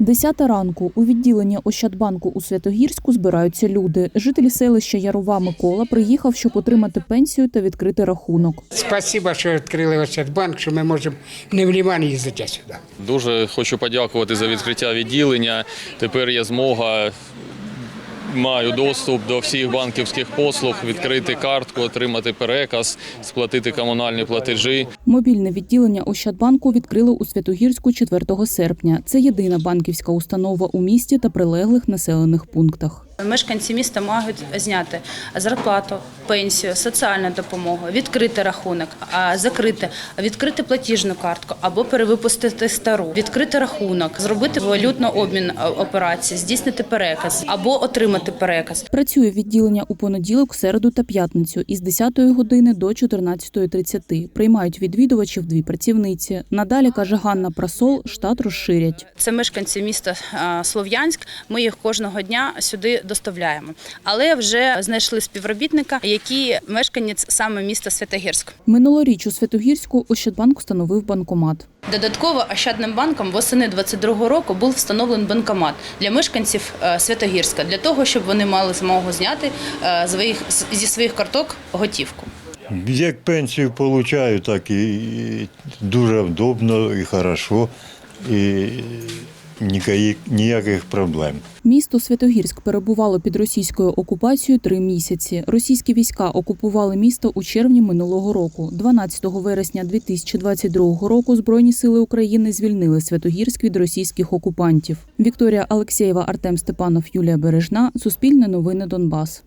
Десята ранку у відділенні Ощадбанку у Святогірську збираються люди. Жителі селища Ярова Микола приїхав, щоб отримати пенсію та відкрити рахунок. Спасибо, що відкрили Ощадбанк, що ми можемо не в Ліман їздити сюди. Дуже хочу подякувати за відкриття відділення. Тепер є змога. Маю доступ до всіх банківських послуг, відкрити картку, отримати переказ, сплатити комунальні платежі. Мобільне відділення Ощадбанку відкрили у Святогірську 4 серпня. Це єдина банківська установа у місті та прилеглих населених пунктах. Мешканці міста можуть зняти зарплату, пенсію, соціальну допомогу, відкрити рахунок, а, закрити, відкрити платіжну картку або перевипустити стару, відкрити рахунок, зробити валютно обмін а, операцій, здійснити переказ або отримати переказ. Працює відділення у понеділок, середу та п'ятницю із 10 години до 14.30. Приймають відвідувачів дві працівниці. Надалі каже Ганна Прасол, штат розширять. Це мешканці міста Слов'янськ. Ми їх кожного дня сюди доставляємо. Але вже знайшли співробітника, який мешканець саме міста Святогірськ. Минулоріч у Святогірську Ощадбанк встановив банкомат. Додатково Ощадним банком восени 22 року був встановлений банкомат для мешканців е, Святогірська для того, щоб вони мали змогу зняти е, зі своїх карток готівку. Як пенсію получаю, так і дуже вдобно і хорошо, і ніяких проблем. Місто Святогірськ перебувало під російською окупацією три місяці. Російські війська окупували місто у червні минулого року. 12 вересня 2022 року Збройні сили України звільнили Святогірськ від російських окупантів. Вікторія Алексєєва, Артем Степанов, Юлія Бережна. Суспільне новини Донбас.